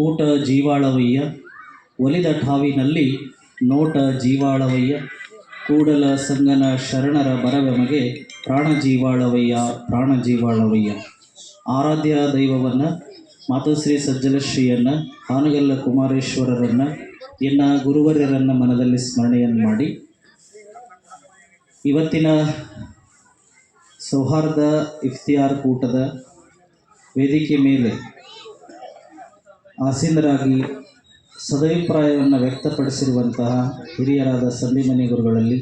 ಊಟ ಜೀವಾಳವಯ್ಯ, ಒಲಿದ ಠಾವಿನಲ್ಲಿ ನೋಟ ಜೀವಾಳವಯ್ಯ, ಕೂಡಲ ಸಂಗನ ಶರಣರ ಬರವೆಮಗೆ ಪ್ರಾಣ ಜೀವಾಳವಯ್ಯ ಪ್ರಾಣ ಜೀವಾಳವಯ್ಯ. ಆರಾಧ್ಯ ದೈವವನ್ನು, ಮಾತುಶ್ರೀ ಸಜ್ಜಲಶ್ರೀಯನ್ನು, ಹಾನಗಲ್ಲ ಕುಮಾರೇಶ್ವರರನ್ನು, ಎನ್ನ ಗುರುವರ್ಯರನ್ನು ಮನದಲ್ಲಿ ಸ್ಮರಣೆಯನ್ನು ಮಾಡಿ. ಇವತ್ತಿನ ಸೌಹಾರ್ದ ಇಫ್ತಿಯಾರ್ ಕೂಟದ ವೇದಿಕೆ ಮೇಲೆ ಆಸೀನರಾಗಿ ಸದಭಿಪ್ರಾಯವನ್ನು ವ್ಯಕ್ತಪಡಿಸಿರುವಂತಹ ಹಿರಿಯರಾದ ಸಂಧಿಮನಿ ಗುರುಗಳಲ್ಲಿ,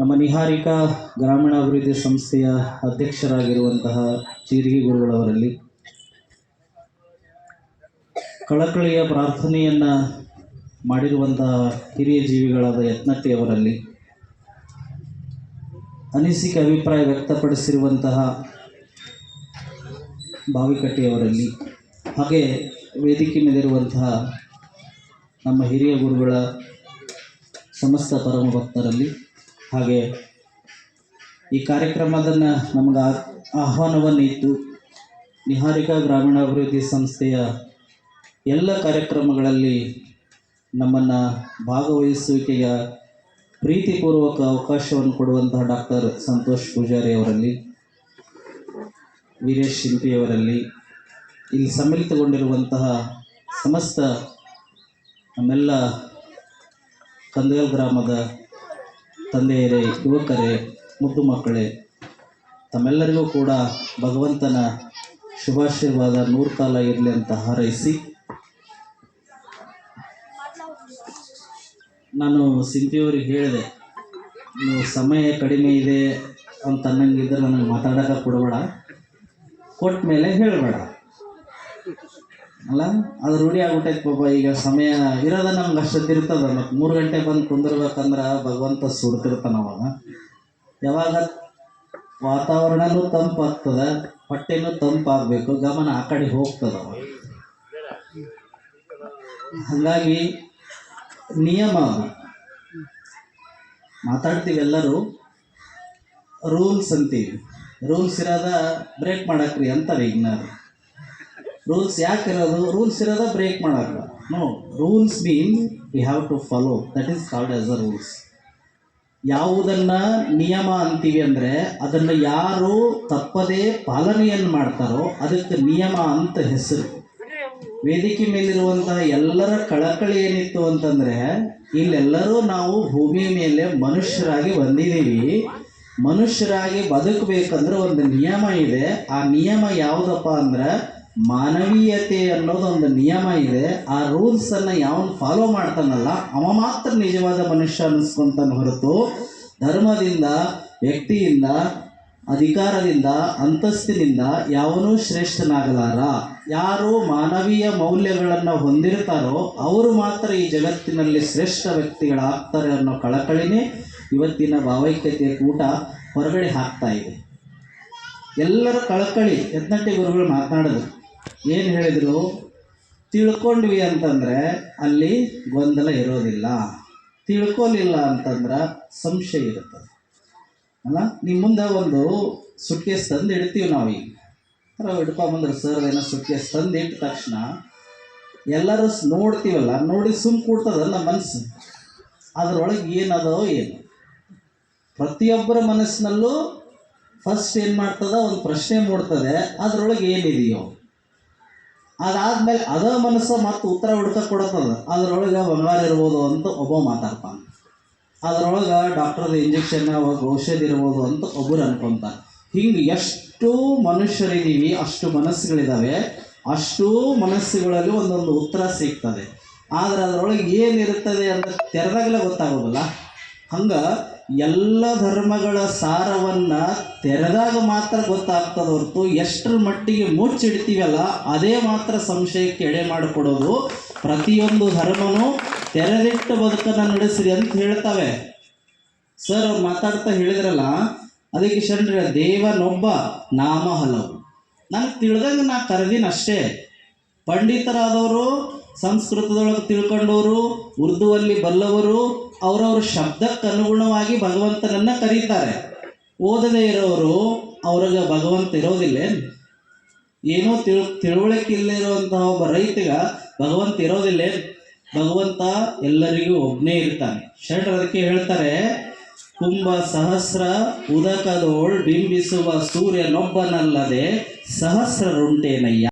ನಮ್ಮ ನಿಹಾರಿಕಾ ಗ್ರಾಮೀಣಾಭಿವೃದ್ಧಿ ಸಂಸ್ಥೆಯ ಅಧ್ಯಕ್ಷರಾಗಿರುವಂತಹ ಚೀರಿಗೆ ಗುರುಗಳವರಲ್ಲಿ, ಕಳಕಳಿಯ ಪ್ರಾರ್ಥನೆಯನ್ನು ಮಾಡಿರುವಂತಹ ಹಿರಿಯ ಜೀವಿಗಳಾದ ಯತ್ನತೆಯವರಲ್ಲಿ ಅನಿಸಿಕೆ ಅಭಿಪ್ರಾಯ ವ್ಯಕ್ತಪಡಿಸಿರುವಂತಹ ಬಾವಿಕಟ್ಟೆಯವರಲ್ಲಿ ಹಾಗೆ ವೇದಿಕೆ ಮೇಲಿರುವಂತಹ ನಮ್ಮ ಹಿರಿಯ ಗುರುಗಳ ಸಮಸ್ತ ಪರಮ ಭಕ್ತರಲ್ಲಿ ಹಾಗೆ ಈ ಕಾರ್ಯಕ್ರಮದನ್ನು ನಮಗೆ ಆಹ್ವಾನವನ್ನು ಇತ್ತು ನಿಹಾರಿಕಾ ಗ್ರಾಮೀಣಾಭಿವೃದ್ಧಿ ಸಂಸ್ಥೆಯ ಎಲ್ಲ ಕಾರ್ಯಕ್ರಮಗಳಲ್ಲಿ ನಮ್ಮನ್ನು ಭಾಗವಹಿಸುವಿಕೆಯ ಪ್ರೀತಿಪೂರ್ವಕ ಅವಕಾಶವನ್ನು ಕೊಡುವಂತಹ ಡಾಕ್ಟರ್ ಸಂತೋಷ್ ಪೂಜಾರಿ ಅವರಲ್ಲಿ, ವೀರೇಶ್ ಶಿಲ್ಪಿಯವರಲ್ಲಿ ಇಲ್ಲಿ ಸಮ್ಮಿಲಿತಗೊಂಡಿರುವಂತಹ ಸಮಸ್ತ ನಮ್ಮೆಲ್ಲ ಕಂದಗಲ್ ಗ್ರಾಮದ ತಂದೆಯರೇ, ಯುವಕರೇ, ಮುದ್ದು ಮಕ್ಕಳೇ, ತಮ್ಮೆಲ್ಲರಿಗೂ ಕೂಡ ಭಗವಂತನ ಶುಭಾಶೀರ್ವಾದ ನೂರು ಕಾಲ ಇರಲಿ ಅಂತ ಹಾರೈಸಿ, ನಾನು ಸಿಂಪಿಯವರಿಗೆ ಹೇಳಿದೆ, ನೀವು ಸಮಯ ಕಡಿಮೆ ಇದೆ ಅಂತ ಅನ್ನಂಗಿದ್ರೆ ನನಗೆ ಮಾತಾಡೋಕೆ ಕೊಡಬೇಡ ಕೊಟ್ಟ ಮೇಲೆ ಹೇಳಬೇಡ. ಅಲ್ಲ? ಅದು ರೂಢಿ ಆಗ್ಬಿಟ್ಟೈತೆ ಪಾಪ, ಈಗ ಸಮಯ ಇರೋದ ನಮ್ಗೆ ಅಷ್ಟೊತ್ತು ಇರ್ತದ, ಮತ್ತು ಮೂರು ಗಂಟೆ ಬಂದು ಕುಂದಿರ್ಬೇಕಂದ್ರೆ ಭಗವಂತ ಸುಡ್ತಿರ್ತಾನ ಅವಾಗ. ಯಾವಾಗ ವಾತಾವರಣನೂ ತಂಪಾಗ್ತದ, ಹೊಟ್ಟೆನೂ ತಂಪಾಗಬೇಕು, ಗಮನ ಆ ಕಡೆ ಹೋಗ್ತದ ಅವಾಗ. ಹಾಗಾಗಿ ನಿಯಮ ಮಾತಾಡ್ತೀವಿ ಎಲ್ಲರೂ, ರೂಲ್ಸ್ ಅಂತೀವಿ. ರೂಲ್ಸ್ ಇರೋದ ಬ್ರೇಕ್ ಮಾಡಕ್ರಿ ಅಂತಾರೆ ಇಗ್ನಾರು ರೂಲ್ಸ್ ಯಾಕೆ ಇರೋದು? ರೂಲ್ಸ್ ಇರೋದ ಬ್ರೇಕ್ ಮಾಡೋಲ್ಲ no rules mean we have to follow that is called as a rules ಯಾವುದನ್ನು ನಿಯಮ ಅಂತೀವಿ ಅಂದರೆ ಅದನ್ನು ಯಾರು ತಪ್ಪದೇ ಪಾಲನೆಯನ್ನು ಮಾಡ್ತಾರೋ ಅದಕ್ಕೆ ನಿಯಮ ಅಂತ ಹೆಸರು. ವೇದಿಕೆ ಮೇಲಿರುವಂತಹ ಎಲ್ಲರ ಕಳಕಳಿ ಏನಿತ್ತು ಅಂತಂದರೆ ಇಲ್ಲೆಲ್ಲರೂ ನಾವು ಭೂಮಿ ಮೇಲೆ ಮನುಷ್ಯರಾಗಿ ಬಂದಿದ್ದೀವಿ. ಮನುಷ್ಯರಾಗಿ ಬದುಕಬೇಕಂದ್ರೆ ಒಂದು ನಿಯಮ ಇದೆ. ಆ ನಿಯಮ ಯಾವುದಪ್ಪ ಅಂದ್ರೆ ಮಾನವೀಯತೆ ಅನ್ನೋದು ಒಂದು ನಿಯಮ ಇದೆ. ಆ ರೂಲ್ಸನ್ನು ಯಾವನು ಫಾಲೋ ಮಾಡ್ತಾನಲ್ಲ, ಅವ ಮಾತ್ರ ನಿಜವಾದ ಮನುಷ್ಯ ಅನ್ನಿಸ್ಕೊಂತಾನೆ ಹೊರತು ಧರ್ಮದಿಂದ, ವ್ಯಕ್ತಿಯಿಂದ, ಅಧಿಕಾರದಿಂದ, ಅಂತಸ್ತಿನಿಂದ ಯಾವನೂ ಶ್ರೇಷ್ಠನಾಗಲಾರ. ಯಾರು ಮಾನವೀಯ ಮೌಲ್ಯಗಳನ್ನು ಹೊಂದಿರ್ತಾರೋ ಅವರು ಮಾತ್ರ ಈ ಜಗತ್ತಿನಲ್ಲಿ ಶ್ರೇಷ್ಠ ವ್ಯಕ್ತಿಗಳಾಗ್ತಾರೆ ಅನ್ನೋ ಕಳಕಳಿನೇ ಇವತ್ತಿನ ಭಾವೈಕ್ಯತೆಯ ಕೂಟ ಹೊರಗಡೆ ಹಾಕ್ತಾ ಇದೆ. ಎಲ್ಲರ ಕಳಕಳಿ ಯತ್ನಟ್ಟಿ ಗುರುಗಳು ಮಾತನಾಡಿದ್ರು ಏನು ಹೇಳಿದರು? ತಿಳ್ಕೊಂಡ್ವಿ ಅಂತಂದರೆ ಅಲ್ಲಿ ಗೊಂದಲ ಇರೋದಿಲ್ಲ. ತಿಳ್ಕೊಲಿಲ್ಲ ಅಂತಂದ್ರೆ ಸಂಶಯ ಇರುತ್ತದೆ. ಅಲ್ಲ? ನಿಮ್ಮ ಮುಂದೆ ಒಂದು ಸುಟ್ಕೇಸ್ ತಂದು ಇಡ್ತೀವಿ ನಾವು ಈಗ. ನಾವು ಹಿಡ್ಕೊಂಬಂದ್ರೆ ಸರ್ ಏನೋ ಸುಟ್ಕೇಸ್ ತಂದು ಇಟ್ಟ ತಕ್ಷಣ ಎಲ್ಲರೂ ನೋಡ್ತೀವಲ್ಲ, ನೋಡಿ ಸುಮ್ ಕೂಡ್ತದ ಮನಸ್ಸು ಅದರೊಳಗೆ ಏನದೋ ಏನು. ಪ್ರತಿಯೊಬ್ಬರ ಮನಸ್ಸಿನಲ್ಲೂ ಫಸ್ಟ್ ಏನು ಮಾಡ್ತದೆ? ಒಂದು ಪ್ರಶ್ನೆ ಮೂಡ್ತದೆ. ಅದರೊಳಗೆ ಏನಿದೆಯೋ. ಅದಾದ್ಮೇಲೆ ಅದ ಮನಸ್ಸು ಮತ್ತೆ ಉತ್ತರ ಹುಡ್ಕ ಕೊಡತ್ತದ. ಅದರೊಳಗೆ ಬಂಗಾರ ಇರ್ಬೋದು ಅಂತ ಒಬ್ಬ ಮಾತಾಡ್ತಾನೆ. ಅದರೊಳಗೆ ಡಾಕ್ಟರ್ ಇಂಜೆಕ್ಷನ್ ಔಷಧಿ ಇರ್ಬೋದು ಅಂತ ಒಬ್ಬರು ಅನ್ಕೊಂತಾರೆ. ಹಿಂಗೆ ಎಷ್ಟು ಮನುಷ್ಯರಿದ್ದೀವಿ ಅಷ್ಟು ಮನಸ್ಸುಗಳಿದ್ದಾವೆ ಅಷ್ಟೂ ಮನಸ್ಸುಗಳಲ್ಲಿ ಒಂದೊಂದು ಉತ್ತರ ಸಿಗ್ತದೆ. ಆದರೆ ಅದರೊಳಗೆ ಏನಿರುತ್ತದೆ ಅಂತ ತೆರೆದಾಗಲೇ ಗೊತ್ತಾಗೋದಲ್ಲ. ಹಂಗೆ ಎಲ್ಲ ಧರ್ಮಗಳ ಸಾರವನ್ನು ತೆರೆದಾಗ ಮಾತ್ರ ಗೊತ್ತಾಗ್ತದೆ ಹೊರತು ಎಷ್ಟರ ಮಟ್ಟಿಗೆ ಮುಚ್ಚಿಡ್ತೀವಲ್ಲ ಅದೇ ಮಾತ್ರ ಸಂಶಯಕ್ಕೆ ಎಡೆ ಮಾಡಿಕೊಡೋದು. ಪ್ರತಿಯೊಂದು ಧರ್ಮನೂ ತೆರೆದಿಟ್ಟು ಬದುಕನ್ನು ನಡೆಸಿರಿ ಅಂತ ಹೇಳ್ತವೆ. ಸರ್, ಅವ್ರು ಮಾತಾಡ್ತಾ ಹೇಳಿದ್ರಲ್ಲ, ಅದಕ್ಕೆ ಶರಣ್ರ, ದೇವನೊಬ್ಬ ನಾಮ ಹಲವು. ನನಗೆ ತಿಳಿದಂಗೆ ನಾ ಕರೆದಿನ ಅಷ್ಟೇ. ಪಂಡಿತರಾದವರು, ಸಂಸ್ಕೃತದೊಳಗೆ ತಿಳ್ಕೊಂಡವರು, ಉರ್ದುವಲ್ಲಿ ಬಲ್ಲವರು ಅವರವ್ರ ಶಬ್ದಕ್ಕೆ ಅನುಗುಣವಾಗಿ ಭಗವಂತನನ್ನ ಕರೀತಾರೆ. ಓದದೇ ಇರೋರು ಅವ್ರಿಗೆ ಭಗವಂತ ಇರೋದಿಲ್ಲ ಏನೋ? ತಿಳ್ ಇಲ್ಲದಿರುವಂತಹ ಒಬ್ಬ ರೈತಗ ಭಗವಂತ ಇರೋದಿಲ್ಲ ಭಗವಂತ ಎಲ್ಲರಿಗೂ ಒಬ್ಬನೇ ಇರ್ತಾನೆ. ಶರಣರು ಅದಕ್ಕೆ ಹೇಳ್ತಾರೆ, ಕುಂಭ ಸಹಸ್ರ, ಉದಕದೋಳ್ ಬಿಂಬಿಸುವ ಸೂರ್ಯನೊಬ್ಬನಲ್ಲದೆ ಸಹಸ್ರರುಂಟೇನಯ್ಯ.